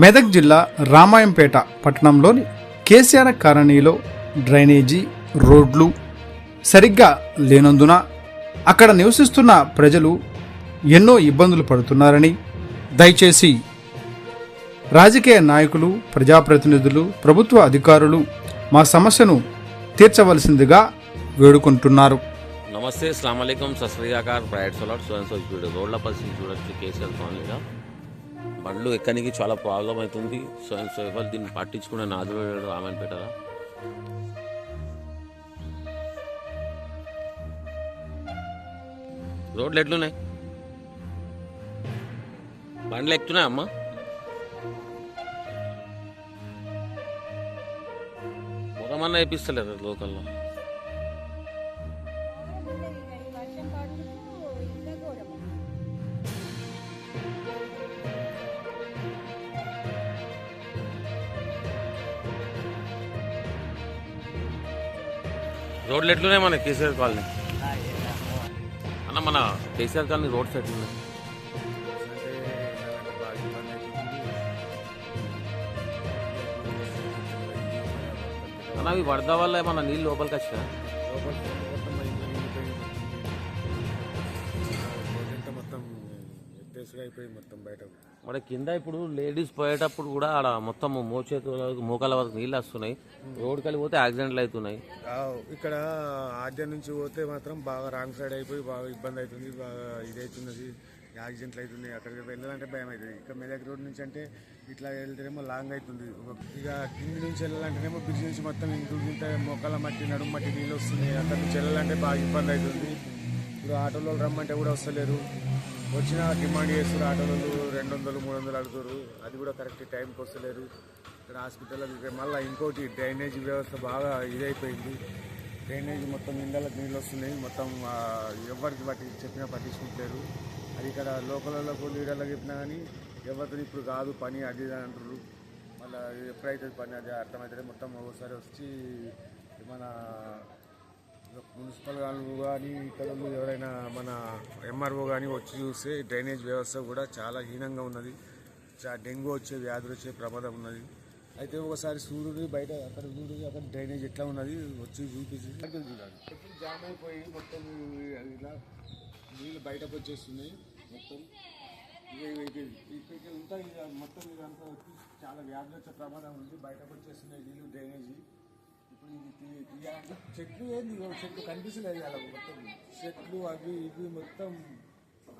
మెదక్ జిల్లా రామాయంపేట పట్టణంలోని కేసీఆర్ కాలనీలో డ్రైనేజీ రోడ్లు సరిగ్గా లేనందున అక్కడ నివసిస్తున్న ప్రజలు ఎన్నో ఇబ్బందులు పడుతున్నారని దయచేసి రాజకీయ నాయకులు ప్రజాప్రతినిధులు ప్రభుత్వ అధికారులు మా సమస్యను తీర్చవలసిందిగా వేడుకుంటున్నారు. నమస్తే అస్సలం సశ్రీయాకార్ ప్రైవేట్ సోలార్ రోడ్ల పరిస్థితి చూడొచ్చు కేసీఆర్ కాలనీలో. బండ్లు ఎక్కడానికి చాలా ప్రాబ్లం అవుతుంది. సో సేవలు దీన్ని పట్టించుకునే నాదుడు రామన్పేట రోడ్లు ఎట్లున్నాయి? బండ్లు ఎక్కుతున్నాయి అమ్మా? పొరమన్నా వేపిస్తలేరు లోకల్లో? రోడ్లు ఎట్లున్నాయి మన కేసీఆర్ కాలనీ. అన్న మన కేసీఆర్ కాలనీ రోడ్స్ ఎట్లున్నాయి? అన్న అవి వరద వల్ల ఏమన్నా నీళ్ళు లోపలికి వచ్చా అయిపోయి మొత్తం బయటకు. మరి కింద ఇప్పుడు లేడీస్ పోయేటప్పుడు కూడా ఆడ మొత్తం మోచేతుల మోకాల వరకు నీళ్ళు వస్తున్నాయి. రోడ్ కలిగి పోతే యాక్సిడెంట్లు అవుతున్నాయి. ఇక్కడ ఆద్యం నుంచి పోతే మాత్రం బాగా రాంగ్ సైడ్ అయిపోయి బాగా ఇబ్బంది అవుతుంది బాగా ఇదవుతున్నది యాక్సిడెంట్లు అవుతుంది అక్కడికి వెళ్ళాలంటే భయం అవుతుంది. ఇక మెదక్ రోడ్ నుంచి అంటే ఇట్లా వెళ్తేనేమో లాంగ్ అవుతుంది. ఇక కింది నుంచి వెళ్ళాలంటేనేమో బ్రిడ్జ్ నుంచి మొత్తం ఇంత మొక్కల మట్టి నడుము మట్టి నీళ్ళు వస్తున్నాయి. అక్కడి నుంచి వెళ్ళాలంటే బాగా ఇబ్బంది అవుతుంది. ఇప్పుడు ఆటోలో రమ్మంటే కూడా వస్తలేరు. వచ్చిన డిమాండ్ చేస్తారు ఆటోలు రెండు వందలు మూడు వందలు అడుగుతారు. అది కూడా కరెక్ట్ టైంకి వస్తలేరు. ఇక్కడ హాస్పిటల్ మళ్ళీ ఇంకోటి డ్రైనేజ్ వ్యవస్థ బాగా ఇదైపోయింది. డ్రైనేజ్ మొత్తం ఇండలకు నీళ్ళు వస్తున్నాయి. మొత్తం ఎవరికి పట్టి చెప్పినా పట్టించుకుంటారు అది ఇక్కడ లోకల్లో లీడర్లకు చెప్పినా కానీ ఎవరితో ఇప్పుడు కాదు పని అది ఇది అంటారు మళ్ళీ ఎప్పుడైతే పని అది అర్థమవుతుంది మొత్తం ఒకసారి వచ్చి మన మున్సిపల్ వాళ్ళు కానీ ఇక్కడ ఎవరైనా మన ఎంఆర్ఓ కానీ వచ్చి చూస్తే డ్రైనేజ్ వ్యవస్థ కూడా చాలా హీనంగా ఉన్నది. చా- డెంగ్యూ వచ్చే వ్యాధులు వచ్చే ప్రమాదం ఉన్నది. అయితే ఒకసారి సూర్యుడు బయట అక్కడ సూర్యుడు అక్కడ డ్రైనేజ్ ఎట్లా ఉన్నది వచ్చి చూపించి అక్కడ చూడాలి? ఎప్పుడు జామ్ అయిపోయి మొత్తం ఇలా నీళ్ళు బయటకు వచ్చేస్తున్నాయి. మొత్తం ఇక ఇక్కడికి ఉంటాయి మొత్తం ఇదంతా వచ్చి చాలా వ్యాధులు వచ్చే ప్రమాదం ఉంది. బయటకు వచ్చేస్తున్నాయి నీళ్ళు డ్రైనేజీ. ఇప్పుడు ఇది చెట్లు ఏంది? చెట్లు కనిపిస్తలేదు అలా మొత్తం. చెట్లు అవి ఇవి మొత్తం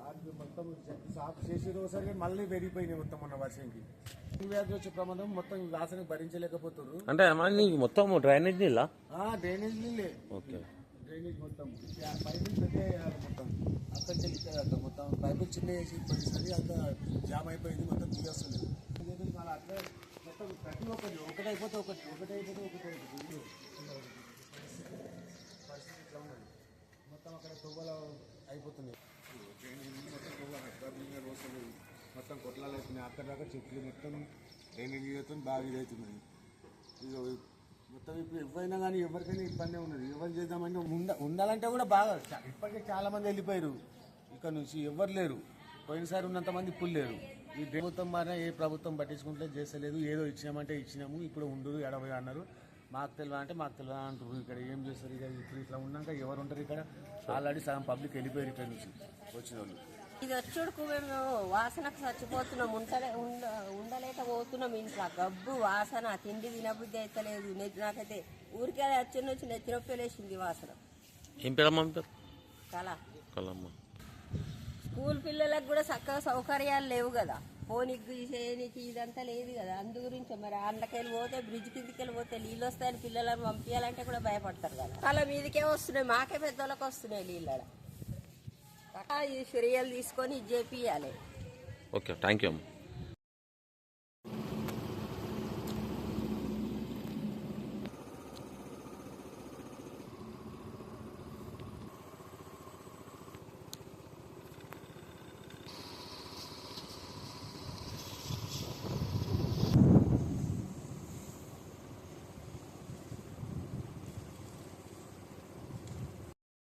అవి మొత్తం చెట్లు సాఫ్ చేసి ఒకసారి మళ్ళీ పెరిగిపోయినాయి మొత్తం మొన్న వర్షంకి. వ్యాధి వచ్చే ప్రమాదం మొత్తం ఈ వాసన భరించలేకపోతున్నారు అంటే మొత్తం డ్రైనేజ్ నీళ్ళ? డ్రైనేజ్ నీళ్ళే. ఓకే. డ్రైనేజ్ మొత్తం. పైపులు పెట్టేయాలి మొత్తం. అక్కడి నుంచి ఇక్కడ దాకా మొత్తం. పైపులు చిన్న వేసి పోయేసరి అంత జామ్ అయిపోయింది మొత్తం తీయొస్తుంది అట్లే మొత్తం ప్రతి ఒక్కటి ఒకటి ఒకటి ఒకటి ఒకటి పరిస్థితి ఇట్లా ఉన్నది మొత్తం అక్కడ తువ్వల అయిపోతున్నాయి మొత్తం తువ్వల రోజులు మొత్తం కొట్లాలు అవుతున్నాయి అక్కడ దాకా చెట్లు మొత్తం డ్రైనేజ్ అవుతుంది బాగా ఇదవుతున్నది ఇక మొత్తం ఇప్పుడు ఎవరైనా కానీ ఎవరికైనా ఇబ్బంది ఉన్నది ఎవరు చేద్దామంటే ఉండ ఉండాలంటే కూడా బాగా ఇప్పటికే చాలామంది వెళ్ళిపోయారు ఇక్కడ నుంచి ఎవరు లేరు పోయినసారి ఉన్నంత మంది ఇప్పుడు లేరు. ఈ ప్రభుత్వం మారినా ఏ ప్రభుత్వం పట్టించుకుంటే చేస్తలేదు ఏదో ఇచ్చినామంటే ఇచ్చినాము ఇప్పుడు ఉండు ఎడబోయి అన్నారు. మాకు తెలియదు అంటే మాకు తెలియదు అంటారు ఇక్కడ ఏం చేస్తారు? ఇక ఇప్పుడు ఇట్లా ఉన్నాక ఎవరు ఉంటారు ఇక్కడ? ఆల్రెడీ సగం పబ్లిక్ వెళ్ళిపోయారు ఇక్కడ నుంచి వచ్చిన వాళ్ళు. ఇది వచ్చుడుకు మేము వాసనకు చచ్చిపోతున్నాం ఉంటలే ఉండ ఉండలేక పోతున్నాం ఇంట్లో. గబ్బు వాసన తిండి తినబుద్ధి అయితలేదు. నె- నాకైతే ఊరికే వచ్చి నుంచి నెత్తిరొప్పలేసింది వాసన. ఏం పేరమ్మా కళ. కలమ్మ స్కూల్ పిల్లలకు కూడా చక్కగా సౌకర్యాలు లేవు కదా. పోనీకి చేయనికి ఇదంతా లేదు కదా. అందు గురించి మరి అందుకెళ్ళి పోతే బ్రిడ్జ్ కిందకి వెళ్ళి పోతే నీళ్ళు వస్తాయని పిల్లలను పంపించాలంటే కూడా భయపడతారు కదా. కళ మీదకే వస్తున్నాయి. మాకే పెద్దోళ్ళకి వస్తున్నాయి నీళ్ళ ఈ చర్యలు తీసుకొని ఇది చేపియాలి ఓకే థ్యాంక్ యూ